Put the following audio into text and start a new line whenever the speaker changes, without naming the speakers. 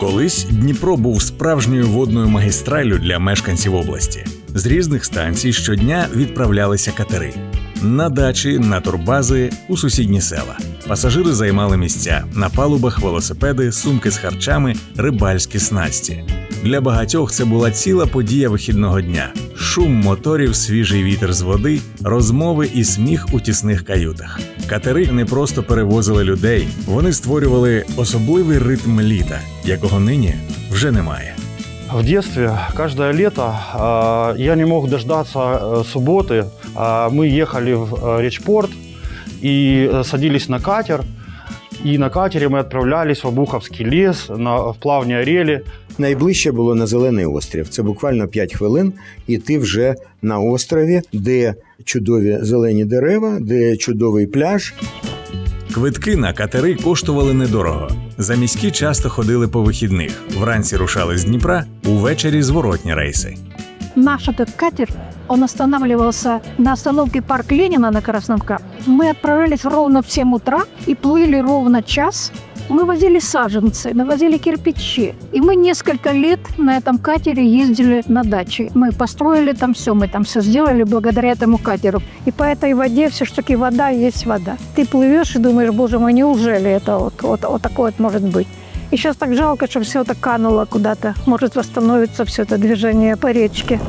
Колись Дніпро був справжньою водною магістраллю для мешканців області. З різних станцій щодня відправлялися катери на дачі, на турбази, у сусідні села. Пасажири займали місця на палубах велосипеди, сумки з харчами, рибальські снасті. Для багатьох це була ціла подія вихідного дня: шум моторів, свіжий вітер з води, розмови і сміх у тісних каютах. Катери не просто перевозили людей, вони створювали особливий ритм літа, якого нині вже немає.
В детстве, каждое лето, э, я не мог дождаться э, субботы. А Мы ехали в э, Речпорт и э, садились на катер. И на катере мы отправлялись в Обуховский лес, на, в плавні Орели.
Найближче було на Зелений острів. Це буквально 5 хвилин, і ти вже на острові, де чудові зелені дерева, де чудовий пляж.
Квитки на катери коштували недорого. За міські часто ходили по вихідних. Вранці рушали з Дніпра, увечері зворотні рейси.
Наш этот катер, он останавливался на остановке Парк Ленина на Красном Ка. Мы отправлялись ровно в 7 утра и плыли ровно час. Мы возили саженцы, мы возили кирпичи. И мы несколько лет на этом катере ездили на дачи. Мы построили там все, мы там все сделали благодаря этому катеру. И по этой воде все-таки вода есть вода. Ты плывешь и думаешь, боже мой, неужели это вот, вот, вот такое вот может быть? И сейчас так жалко, что все это кануло куда-то. Может восстановится все это движение по речке.